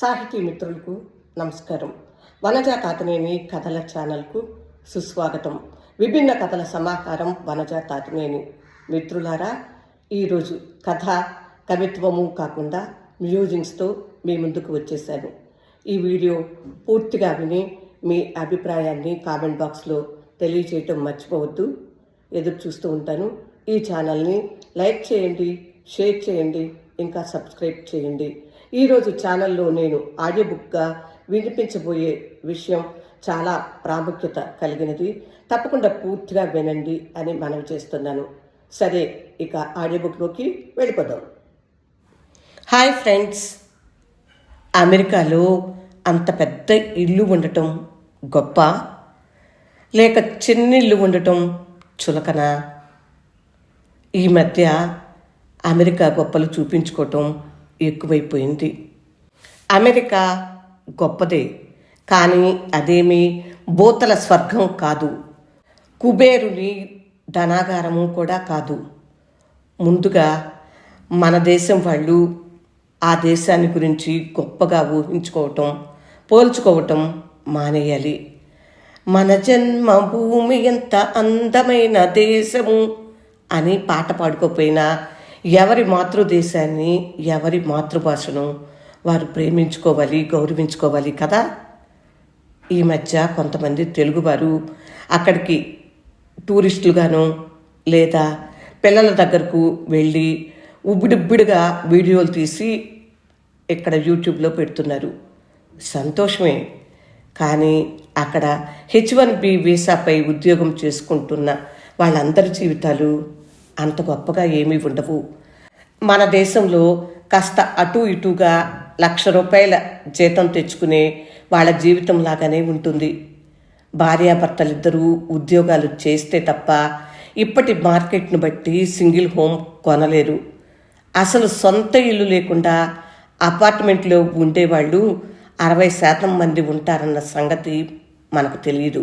సాహితీ మిత్రులకు నమస్కారం. వనజ తాతనేని కథల ఛానల్కు సుస్వాగతం. విభిన్న కథల సమాహారం వనజ తాతనేని మిత్రులారా ఈరోజు కథ కవిత్వము కాకుండా మ్యూజింగ్స్తో మీ ముందుకు వచ్చేసాను ఈ వీడియో పూర్తిగా విని మీ అభిప్రాయాన్ని కామెంట్ బాక్స్లో తెలియజేయటం మర్చిపోవద్దు. ఎదురు చూస్తూ ఉంటాను. ఈ ఛానల్ని లైక్ చేయండి షేర్ చేయండి ఇంకా సబ్స్క్రైబ్ చేయండి. ఈరోజు ఛానల్లో నేను ఆడియో బుక్గా వినిపించబోయే విషయం చాలా ప్రాముఖ్యత కలిగినది. తప్పకుండా పూర్తిగా వినండి అని మనవి చేస్తున్నాను. సరే ఇక ఆడియో బుక్లోకి వెళ్ళిపోదాం. Hi friends. అమెరికాలో అంత పెద్ద ఇల్లు ఉండటం గొప్ప లేక చిన్న ఇల్లు ఉండటం చులకన? ఈ మధ్య అమెరికా గొప్పలు చూపించుకోవటం ఎక్కువైపోయింది. అమెరికా గొప్పదే కానీ అదేమీ బూతల స్వర్గం కాదు. కుబేరుని ధనాగారము కూడా కాదు. ముందుగా మన దేశం వాళ్ళు ఆ దేశాన్ని గురించి గొప్పగా ఊహించుకోవటం పోల్చుకోవటం మానేయాలి. మన జన్మభూమి ఎంత అందమైన దేశము అని పాట పాడుకోపోయినా ఎవరి మాతృదేశాన్ని ఎవరి మాతృభాషను వారు ప్రేమించుకోవాలి గౌరవించుకోవాలి కదా? ఈ మధ్య కొంతమంది తెలుగువారు అక్కడికి టూరిస్టులుగాను లేదా పిల్లల దగ్గరకు వెళ్ళి ఉబ్బిడిబ్బిడిగా వీడియోలు తీసి ఇక్కడ యూట్యూబ్లో పెడుతున్నారు. సంతోషమే. కానీ అక్కడ హెచ్ వన్ బి వీసాపై ఉద్యోగం చేసుకుంటున్న వాళ్ళందరి జీవితాలు అంత గొప్పగా ఏమీ ఉండవు. మన దేశంలో కాస్త అటు ఇటుగా లక్ష రూపాయల జీతం తెచ్చుకునే వాళ్ళ జీవితం లాగానే ఉంటుంది. భార్యాభర్తలిద్దరూ ఉద్యోగాలు చేస్తే తప్ప ఇప్పటి మార్కెట్ను బట్టి సింగిల్ హోమ్ కొనలేరు. అసలు సొంత ఇల్లు లేకుండా అపార్ట్మెంట్లో ఉండేవాళ్ళు అరవై శాతం మంది ఉంటారన్న సంగతి మనకు తెలియదు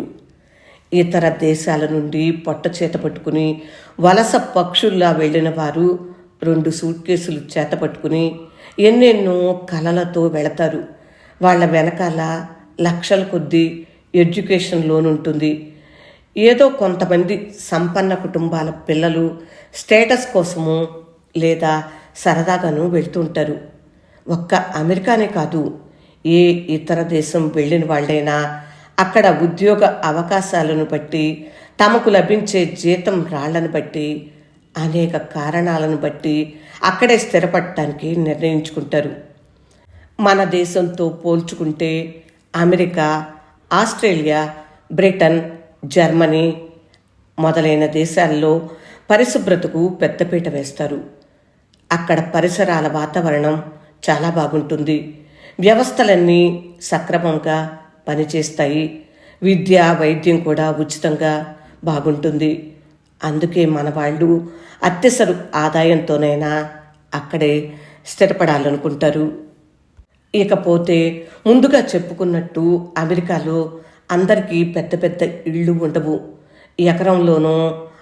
ఇతర దేశాల నుండి పొట్ట చేత పట్టుకుని వలస పక్షుల్లా వెళ్ళిన వారు రెండు సూట్ కేసులు చేత పట్టుకుని ఎన్నెన్నో కలలతో వెళతారు. వాళ్ళ వెనకాల లక్షల కొద్దీ ఎడ్యుకేషన్ లోన్ ఉంటుంది. ఏదో కొంతమంది సంపన్న కుటుంబాల పిల్లలు స్టేటస్ కోసము లేదా సరదాగాను వెళ్తుంటారు. ఒక్క అమెరికానే కాదు ఏ ఇతర దేశం వెళ్ళిన వాళ్ళైనా అక్కడ ఉద్యోగ అవకాశాలను బట్టి తమకు లభించే జీతం రాళ్ళను బట్టి అనేక కారణాలను బట్టి అక్కడే స్థిరపడటానికి నిర్ణయించుకుంటారు. మన దేశంతో పోల్చుకుంటే అమెరికా ఆస్ట్రేలియా బ్రిటన్ జర్మనీ మొదలైన దేశాల్లో పరిశుభ్రతకు పెద్దపీట వేస్తారు. అక్కడ పరిసరాల వాతావరణం చాలా బాగుంటుంది. వ్యవస్థలన్నీ సక్రమంగా పనిచేస్తాయి. విద్య వైద్యం కూడా ఉచితంగా బాగుంటుంది. అందుకే మన వాళ్ళు అత్యసరు ఆదాయంతోనైనా అక్కడే స్థిరపడాలనుకుంటారు. ఇకపోతే ముందుగా చెప్పుకున్నట్టు అమెరికాలో అందరికీ పెద్ద పెద్ద ఇళ్ళు ఉండవు. ఎకరంలోనో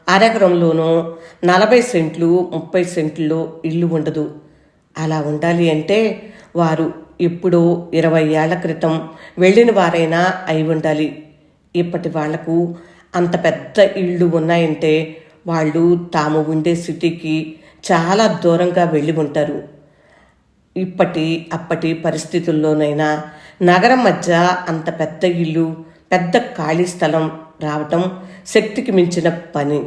అరెకరంలోనో నలభై సెంట్లు ముప్పై సెంట్లో ఇల్లు ఉండదు. అలా ఉండాలి అంటే వారు ఎప్పుడో ఇరవై ఏళ్ళ క్రితం వెళ్ళిన వారైనా అయి ఉండాలి. ఇప్పటి వాళ్ళకు అంత పెద్ద ఇళ్ళు ఉన్నాయంటే వాళ్ళు తాము ఉండే సిటీకి చాలా దూరంగా వెళ్ళి ఉంటారు. ఇప్పటి అప్పటి పరిస్థితుల్లోనైనా నగరం మధ్య అంత పెద్ద ఇల్లు పెద్ద ఖాళీ స్థలం రావటం శక్తికి మించిన పని.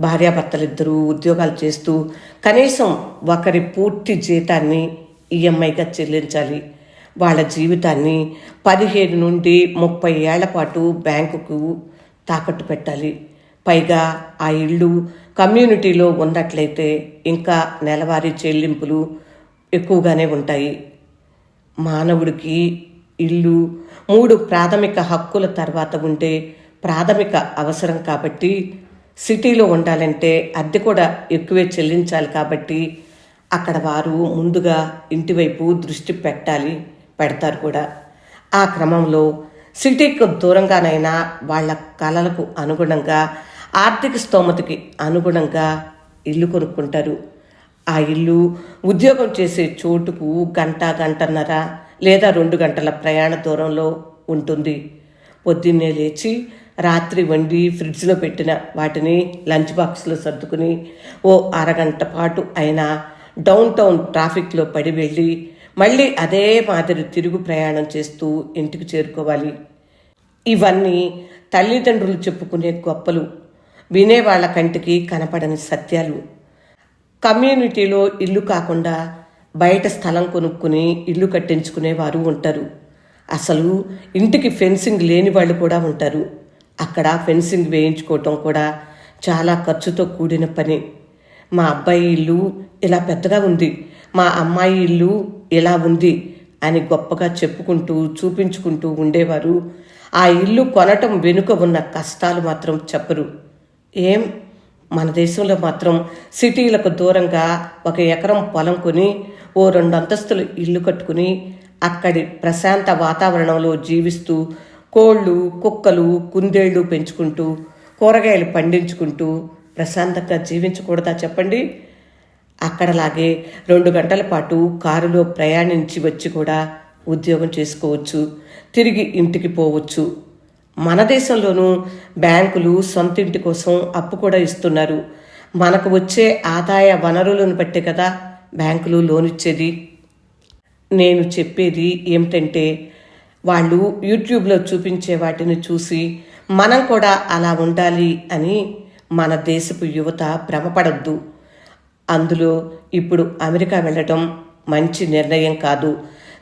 భార్యాభర్తలిద్దరూ ఉద్యోగాలు చేస్తూ కనీసం ఒకరి పూర్తి జీతాన్ని ఈఎంఐగా చెల్లించాలి. వాళ్ళ జీవితాన్ని పదిహేను నుండి ముప్పై ఏళ్ళ పాటు బ్యాంకుకు తాకట్టు పెట్టాలి. పైగా ఆ ఇళ్ళు కమ్యూనిటీలో ఉన్నట్లయితే ఇంకా నెలవారీ చెల్లింపులు ఎక్కువగానే ఉంటాయి. మానవుడికి ఇల్లు మూడు ప్రాథమిక హక్కుల తర్వాత ఉండే ప్రాథమిక అవసరం కాబట్టి సిటీలో ఉండాలంటే అద్దె కూడా ఎక్కువే చెల్లించాలి కాబట్టి అక్కడ వారు ముందుగా ఇంటివైపు దృష్టి పెట్టాలి పెడతారు కూడా. ఆ క్రమంలో సిటీకి దూరంగానైనా వాళ్ళ కళలకు అనుగుణంగా ఆర్థిక స్తోమతకి అనుగుణంగా ఇల్లు కొనుక్కుంటారు. ఆ ఇల్లు ఉద్యోగం చేసే చోటుకు గంట గంటన్నర లేదా రెండు గంటల ప్రయాణ దూరంలో ఉంటుంది. పొద్దున్నే లేచి రాత్రి వండి ఫ్రిడ్జ్లో పెట్టిన వాటిని లంచ్ బాక్స్లో సర్దుకుని ఓ అరగంట పాటు అయినా డౌన్ టౌన్ ట్రాఫిక్లో పడి వెళ్ళి మళ్ళీ అదే మాదిరి తిరుగు ప్రయాణం చేస్తూ ఇంటికి చేరుకోవాలి. ఇవన్నీ తల్లిదండ్రులు చెప్పుకునే గొప్పలు. వినేవాళ్ళ కంటికి కనపడని సత్యాలు. కమ్యూనిటీలో ఇల్లు కాకుండా బయట స్థలం కొనుక్కుని ఇల్లు కట్టించుకునేవారు ఉంటారు. అసలు ఇంటికి ఫెన్సింగ్ లేని వాళ్ళు కూడా ఉంటారు. అక్కడ ఫెన్సింగ్ వేయించుకోవటం కూడా చాలా ఖర్చుతో కూడిన పని. మా అబ్బాయి ఇల్లు ఇలా పెద్దగా ఉంది. మా అమ్మాయి ఇల్లు ఇలా ఉంది అని గొప్పగా చెప్పుకుంటూ చూపించుకుంటూ ఉండేవారు. ఆ ఇల్లు కొనటం వెనుక ఉన్న కష్టాలు మాత్రం చెప్పరు. ఏం? మన దేశంలో మాత్రం సిటీలకు దూరంగా ఒక ఎకరం పొలం కొని ఓ రెండు అంతస్తులు ఇల్లు కట్టుకుని అక్కడి ప్రశాంత వాతావరణంలో జీవిస్తూ కోళ్ళు కుక్కలు కుందేళ్ళు పెంచుకుంటూ కూరగాయలు పండించుకుంటూ ప్రశాంతంగా జీవించకూడదా చెప్పండి? అక్కడలాగే రెండు గంటల పాటు కారులో ప్రయాణించి వచ్చి కూడా ఉద్యోగం చేసుకోవచ్చు. తిరిగి ఇంటికి పోవచ్చు. మన దేశంలోనూ బ్యాంకులు సొంత ఇంటి కోసం అప్పు కూడా ఇస్తున్నారు. మనకు వచ్చే ఆదాయ వనరులను బట్టే కదా బ్యాంకులు లోన్ ఇచ్చేది. నేను చెప్పేది ఏమిటంటే వాళ్ళు యూట్యూబ్లో చూపించే వాటిని చూసి మనం కూడా అలా ఉండాలి అని మన దేశపు యువత భ్రమపడద్దు. అందులో ఇప్పుడు అమెరికా వెళ్ళటం మంచి నిర్ణయం కాదు.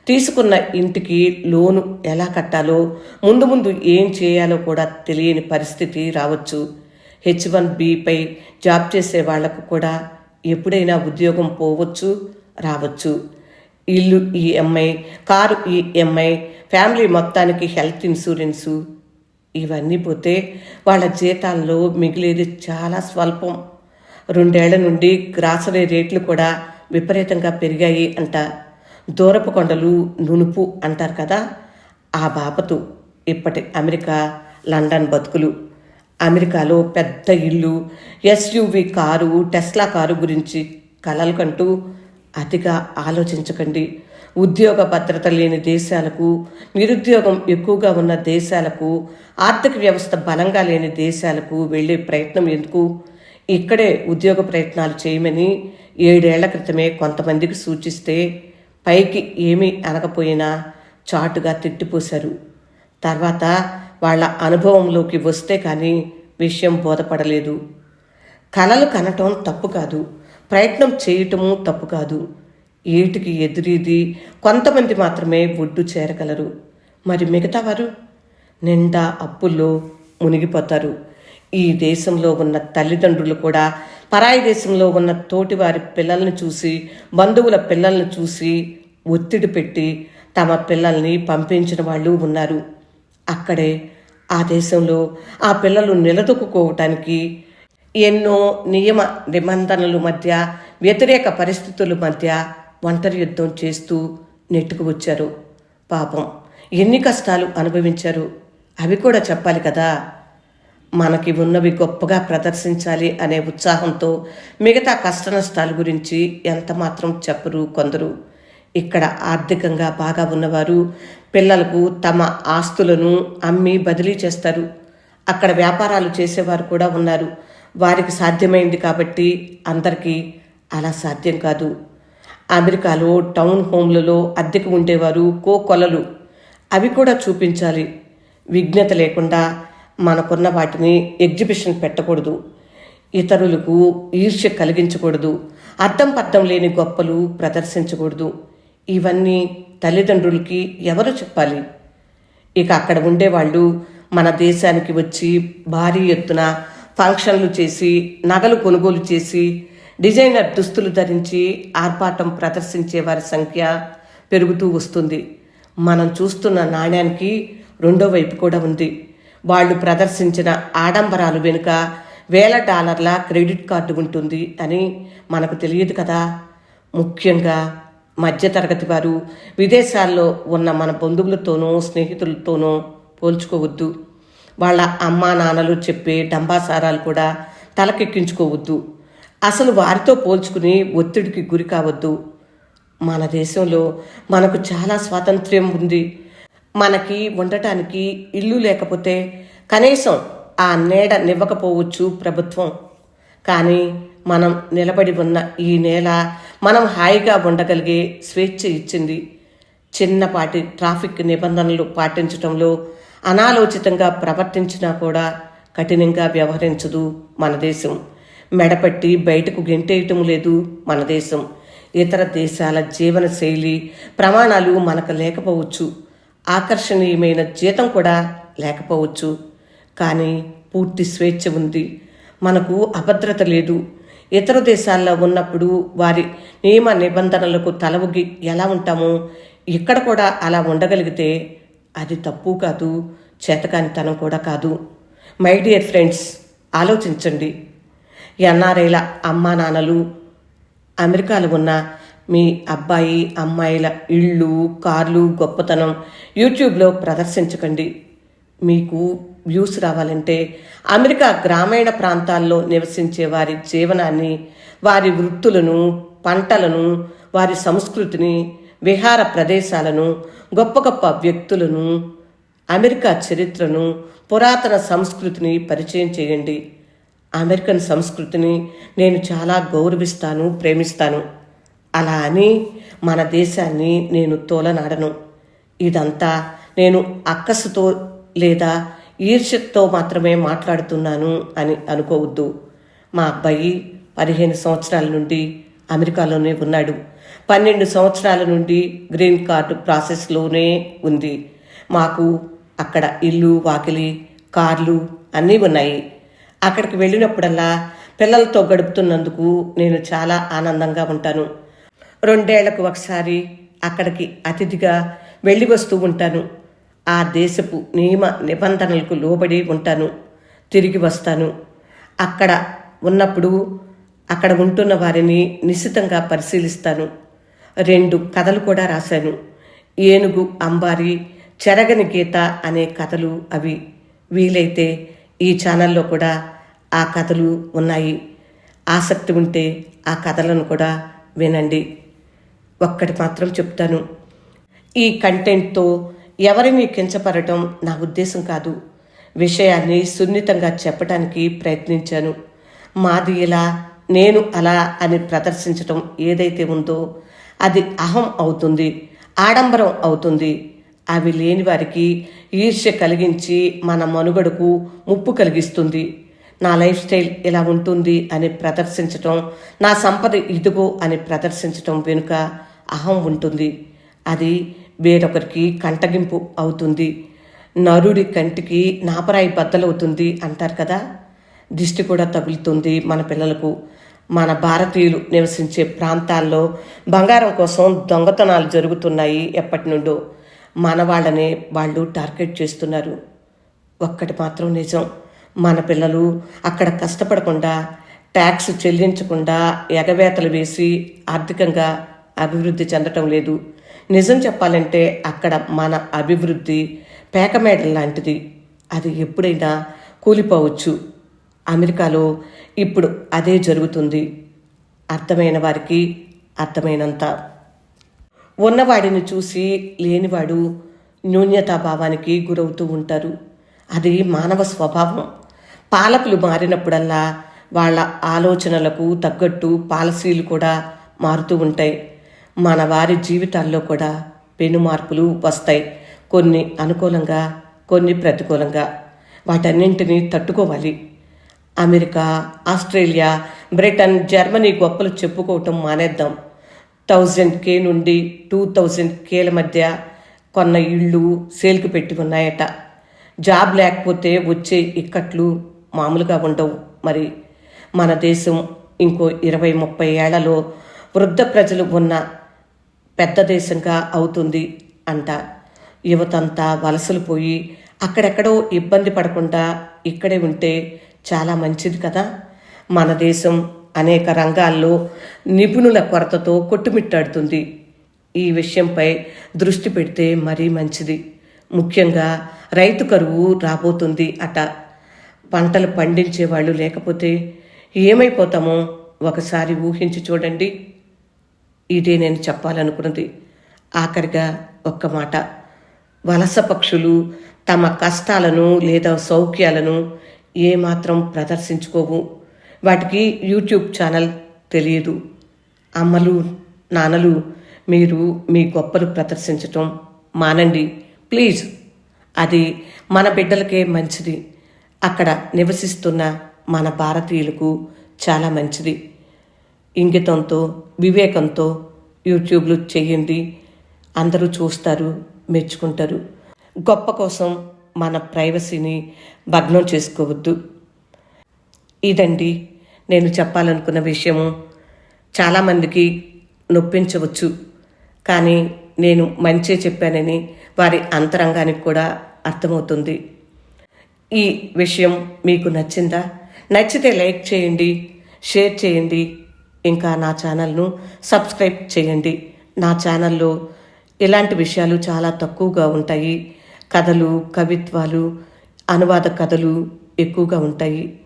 తీసుకున్న ఇంటికి లోను ఎలా కట్టాలో ముందు ముందు ఏం చేయాలో కూడా తెలియని పరిస్థితి రావచ్చు. హెచ్ వన్ బిపై జాబ్ చేసే వాళ్ళకు కూడా ఎప్పుడైనా ఉద్యోగం పోవచ్చు రావచ్చు. ఇల్లు ఈఎంఐ కారు ఈఎంఐ ఫ్యామిలీ మొత్తానికి హెల్త్ ఇన్సూరెన్సు ఇవన్నీ పోతే వాళ్ళ జీతాల్లో మిగిలేది చాలా స్వల్పం. రెండేళ్ళ నుండి గ్రాసరీ రేట్లు కూడా విపరీతంగా పెరిగాయి అంట. దూరపు కొండలు నునుపు అంటారు కదా ఆ బాపతు ఇప్పటి అమెరికా లండన్ బతుకులు. అమెరికాలో పెద్ద ఇల్లు ఎస్యూవి కారు టెస్లా కారు గురించి కలలు కంటూ అతిగా ఆలోచించకండి. ఉద్యోగ భద్రత లేని దేశాలకు నిరుద్యోగం ఎక్కువగా ఉన్న దేశాలకు ఆర్థిక వ్యవస్థ బలంగా లేని దేశాలకు వెళ్ళే ప్రయత్నం ఎందుకు? ఇక్కడే ఉద్యోగ ప్రయత్నాలు చేయమని ఏడేళ్ళ క్రితమే కొంతమందికి సూచిస్తే పైకి ఏమీ అనకపోయినా చాటుగా తిట్టిపోశారు. తర్వాత వాళ్ళ అనుభవంలోకి వస్తే కానీ విషయం బోధపడలేదు. కలలు కనటం తప్పు కాదు. ప్రయత్నం చేయటము తప్పు కాదు. ఏటికి ఎదురీది కొంతమంది మాత్రమే ఒడ్డు చేరగలరు. మరి మిగతా వారు నిండా అప్పుల్లో మునిగిపోతారు. ఈ దేశంలో ఉన్న తల్లిదండ్రులు కూడా పరాయి దేశంలో ఉన్న తోటివారి పిల్లల్ని చూసి బంధువుల పిల్లల్ని చూసి ఒత్తిడి పెట్టి తమ పిల్లల్ని పంపించిన వాళ్ళు ఉన్నారు. అక్కడే ఆ దేశంలో ఆ పిల్లలు నిలదొక్కుకోవటానికి ఎన్నో నియమ నిబంధనల మధ్య వ్యతిరేక పరిస్థితుల మధ్య ఒంటరి యుద్ధం చేస్తూ నెట్టుకు వచ్చారు. పాపం ఎన్ని కష్టాలు అనుభవించారు. అవి కూడా చెప్పాలి కదా. మనకి ఉన్నవి గొప్పగా ప్రదర్శించాలి అనే ఉత్సాహంతో మిగతా కష్ట నష్టాల గురించి ఎంత మాత్రం చెప్పరు కొందరు. ఇక్కడ ఆర్థికంగా బాగా ఉన్నవారు పిల్లలకు తమ ఆస్తులను అమ్మి బదిలీ చేస్తారు. అక్కడ వ్యాపారాలు చేసేవారు కూడా ఉన్నారు. వారికి సాధ్యమైంది కాబట్టి అందరికీ అలా సాధ్యం కాదు. అమెరికాలో టౌన్ హోమ్లలో అద్దెకు ఉండేవారు కో కొలలు అవి కూడా చూపించాలి. విఘ్నత లేకుండా మనకున్న వాటిని ఎగ్జిబిషన్ పెట్టకూడదు. ఇతరులకు ఈర్ష్య కలిగించకూడదు. అర్థం పర్థం లేని గొప్పలు ప్రదర్శించకూడదు. ఇవన్నీ తల్లిదండ్రులకి ఎవరు చెప్పాలి? ఇక అక్కడ ఉండేవాళ్ళు మన దేశానికి వచ్చి భారీ ఎత్తున ఫంక్షన్లు చేసి నగలు కొనుగోలు చేసి డిజైనర్ దుస్తులు ధరించి ఆర్పాటం ప్రదర్శించే వారి సంఖ్య పెరుగుతూ వస్తుంది. మనం చూస్తున్న నాణ్యానికి రెండో వైపు కూడా ఉంది. వాళ్ళు ప్రదర్శించిన ఆడంబరాలు వెనుక వేల డాలర్ల క్రెడిట్ కార్డు ఉంటుంది అని మనకు తెలియదు కదా. ముఖ్యంగా మధ్యతరగతి వారు విదేశాల్లో ఉన్న మన బంధువులతోనూ స్నేహితులతోనూ పోల్చుకోవద్దు. వాళ్ళ అమ్మా నాన్నలు చెప్పే డంబాసారాలు కూడా తలకెక్కించుకోవద్దు. అసలు వారితో పోల్చుకుని ఒత్తిడికి గురి కావద్దు. మన దేశంలో మనకు చాలా స్వాతంత్ర్యం ఉంది. మనకి ఉండటానికి ఇల్లు లేకపోతే కనీసం ఆ నీడ నివ్వకపోవచ్చు ప్రభుత్వం. కానీ మనం నిలబడి ఉన్న ఈ నేల మనం హాయిగా ఉండగలిగే స్వేచ్ఛ ఇచ్చింది. చిన్నపాటి ట్రాఫిక్ నిబంధనలు పాటించటంలో అనాలోచితంగా ప్రవర్తించినా కూడా కఠినంగా వ్యవహరించదు మన దేశం. మెడపట్టి బయటకు గెంటేయటం లేదు మన దేశం. ఇతర దేశాల జీవన శైలి ప్రమాణాలు మనకు లేకపోవచ్చు. ఆకర్షణీయమైన జీతం కూడా లేకపోవచ్చు. కానీ పూర్తి స్వేచ్ఛ ఉంది. మనకు అభద్రత లేదు. ఇతర దేశాల్లో ఉన్నప్పుడు వారి నియమ నిబంధనలకు తలవుగి ఎలా ఉంటామో ఇక్కడ కూడా అలా ఉండగలిగితే అది తప్పు కాదు చేతకానితనం కూడా కాదు. మై డియర్ ఫ్రెండ్స్ ఆలోచించండి. ఎన్ఆర్ఐల అమ్మా నాన్నలు అమెరికాలో ఉన్న మీ అబ్బాయి అమ్మాయిల ఇళ్ళు కార్లు గొప్పతనం యూట్యూబ్లో ప్రదర్శించకండి. మీకు వ్యూస్ రావాలంటే అమెరికా గ్రామీణ ప్రాంతాల్లో నివసించే వారి జీవనాన్ని వారి వృత్తులను పంటలను వారి సంస్కృతిని విహార ప్రదేశాలను గొప్ప గొప్ప వ్యక్తులను అమెరికా చరిత్రను పురాతన సంస్కృతిని పరిచయం చేయండి. అమెరికన్ సంస్కృతిని నేను చాలా గౌరవిస్తాను ప్రేమిస్తాను. అలా అని మన దేశాన్ని నేను తోలనాడను. ఇదంతా నేను అక్కసుతో లేదా ఈర్ష్యతో మాత్రమే మాట్లాడుతున్నాను అని అనుకోవద్దు. మా అబ్బాయి పదిహేను సంవత్సరాల నుండి అమెరికాలోనే ఉన్నాడు. పన్నెండు సంవత్సరాల నుండి గ్రీన్ కార్డు ప్రాసెస్లోనే ఉంది. మాకు అక్కడ ఇల్లు వాకిలి కార్లు అన్నీ ఉన్నాయి. అక్కడికి వెళ్ళినప్పుడల్లా పిల్లలతో గడుపుతున్నందుకు నేను చాలా ఆనందంగా ఉంటాను. రెండేళ్ళకు ఒకసారి అక్కడికి అతిథిగా వెళ్ళి వస్తూ ఉంటాను. ఆ దేశపు నియమ నిబంధనలకు లోబడి ఉంటాను. తిరిగి వస్తాను. అక్కడ ఉన్నప్పుడు అక్కడ ఉంటున్న వారిని నిశితంగా పరిశీలిస్తాను. రెండు కథలు కూడా రాశాను. ఏనుగు అంబారి చెరగని గీత అనే కథలు అవి. వీలైతే ఈ ఛానల్లో కూడా ఆ కథలు ఉన్నాయి. ఆసక్తి ఉంటే ఆ కథలను కూడా వినండి. ఒక్కటి మాత్రం చెప్తాను. ఈ కంటెంట్తో ఎవరిని కించపరటం నా ఉద్దేశం కాదు. విషయాన్ని సున్నితంగా చెప్పడానికి ప్రయత్నించాను. మాది ఇలా నేను అలా అని ప్రదర్శించటం ఏదైతే ఉందో అది అహం అవుతుంది ఆడంబరం అవుతుంది. అవి లేని వారికి ఈర్ష్య కలిగించి మన మనుగడకు ముప్పు కలిగిస్తుంది. నా లైఫ్ స్టైల్ ఇలా ఉంటుంది అని ప్రదర్శించటం నా సంపద ఇదిగో అని ప్రదర్శించటం వెనుక అహం ఉంటుంది. అది వేరొకరికి కంటగింపు అవుతుంది. నరుడి కంటికి నాపరాయి బద్దలవుతుంది అంటారు కదా? దిష్టి కూడా తగులుతుంది మన పిల్లలకు. మన భారతీయులు నివసించే ప్రాంతాల్లో బంగారం కోసం దొంగతనాలు జరుగుతున్నాయి ఎప్పటి నుండో. మన వాళ్ళనే వాళ్ళు టార్గెట్ చేస్తున్నారు. ఒక్కటి మాత్రం నిజం. మన పిల్లలు అక్కడ కష్టపడకుండా ట్యాక్స్ చెల్లించకుండా ఎగవేతలు వేసి ఆర్థికంగా అభివృద్ధి చెందటం లేదు. నిజం చెప్పాలంటే అక్కడ మన అభివృద్ధి పేకమేడల లాంటిది. అది ఎప్పుడైనా కూలిపోవచ్చు. అమెరికాలో ఇప్పుడు అదే జరుగుతుంది. అర్థమైన వారికి అర్థమైనంత. ఉన్నవాడిని చూసి లేనివాడు న్యూన్యతాభావానికి గురవుతూ ఉంటారు. అది మానవ స్వభావం. పాలకులు మారినప్పుడల్లా వాళ్ళ ఆలోచనలకు తగ్గట్టు పాలసీలు కూడా మారుతూ ఉంటాయి. మన వారి జీవితాల్లో కూడా పెను మార్పులు వస్తాయి. కొన్ని అనుకూలంగా కొన్ని ప్రతికూలంగా. వాటన్నింటినీ తట్టుకోవాలి. అమెరికా ఆస్ట్రేలియా బ్రిటన్ జర్మనీ గొప్పలు చెప్పుకోవటం మానేద్దాం. థౌజండ్ కే నుండి టూ థౌజండ్ కేల మధ్య కొన్న ఇళ్ళు సేల్కి పెట్టి ఉన్నాయట. జాబ్ లేకపోతే వచ్చే ఇక్కట్లు మామూలుగా ఉండవు. మరి మన దేశం ఇంకో ఇరవై ముప్పై ఏళ్ళలో వృద్ధ ప్రజలు ఉన్న పెద్ద దేశంగా అవుతుంది అంట. యువతంతా వలసలు పోయి అక్కడెక్కడో ఇబ్బంది పడకుండా ఇక్కడే ఉంటే చాలా మంచిది కదా. మన దేశం అనేక రంగాల్లో నిపుణుల కొరతతో కొట్టుమిట్టాడుతుంది. ఈ విషయంపై దృష్టి పెడితే మరీ మంచిది. ముఖ్యంగా రైతు కరువు రాబోతుంది అట. పంటలు పండించే వాళ్ళు లేకపోతే ఏమైపోతామో ఒకసారి ఊహించి చూడండి. ఇదే నేను చెప్పాలనుకున్నది. ఆఖరిగా ఒక్క మాట. వలస పక్షులు తమ కష్టాలను లేదా సౌఖ్యాలను ఏమాత్రం ప్రదర్శించుకోవు. వాటికి యూట్యూబ్ ఛానల్ తెలియదు. అమ్మలు నాన్నలు మీరు మీ గొప్పలు ప్రదర్శించటం మానండి. ప్లీజ్ అది మన బిడ్డలకే మంచిది. అక్కడ నివసిస్తున్న మన భారతీయులకు చాలా మంచిది. ఇంగితంతో వివేకంతో యూట్యూబ్లు చేయండి. అందరూ చూస్తారు మెచ్చుకుంటారు. గొప్ప కోసం మన ప్రైవసీని భగ్నం చేసుకోవద్దు. ఇదండి నేను చెప్పాలనుకున్న విషయము. చాలామందికి నొప్పించవచ్చు. కానీ నేను మంచి చెప్పానని వారి అంతరంగానికి కూడా అర్థమవుతుంది. ఈ విషయం మీకు నచ్చిందా? నచ్చితే లైక్ చేయండి షేర్ చేయండి. ఇంకా నా ఛానల్ను సబ్స్క్రైబ్ చేయండి. నా ఛానల్లో ఇలాంటి విషయాలు చాలా తక్కువగా ఉంటాయి. కథలు కవిత్వాలు అనువాద కథలు ఎక్కువగా ఉంటాయి.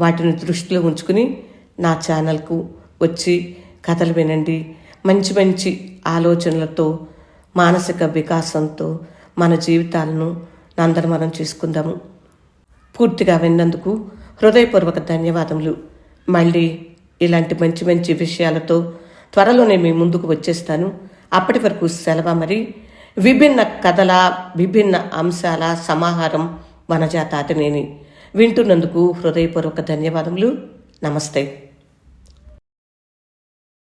వాటిని దృష్టిలో ఉంచుకుని నా ఛానల్కు వచ్చి కథలు వినండి. మంచి మంచి ఆలోచనలతో మానసిక వికాసంతో మన జీవితాలను నందనమనం చేసుకుందాము. పూర్తిగా విన్నందుకు హృదయపూర్వక ధన్యవాదములు. మళ్ళీ ఇలాంటి మంచి మంచి విషయాలతో త్వరలోనే మీ ముందుకు వచ్చేస్తాను. అప్పటి వరకు సెలవు మరి. విభిన్న కథల విభిన్న అంశాల సమాహారం వనజాత అతనేని వింటున్నందుకు హృదయపూర్వక ధన్యవాదములు. నమస్తే.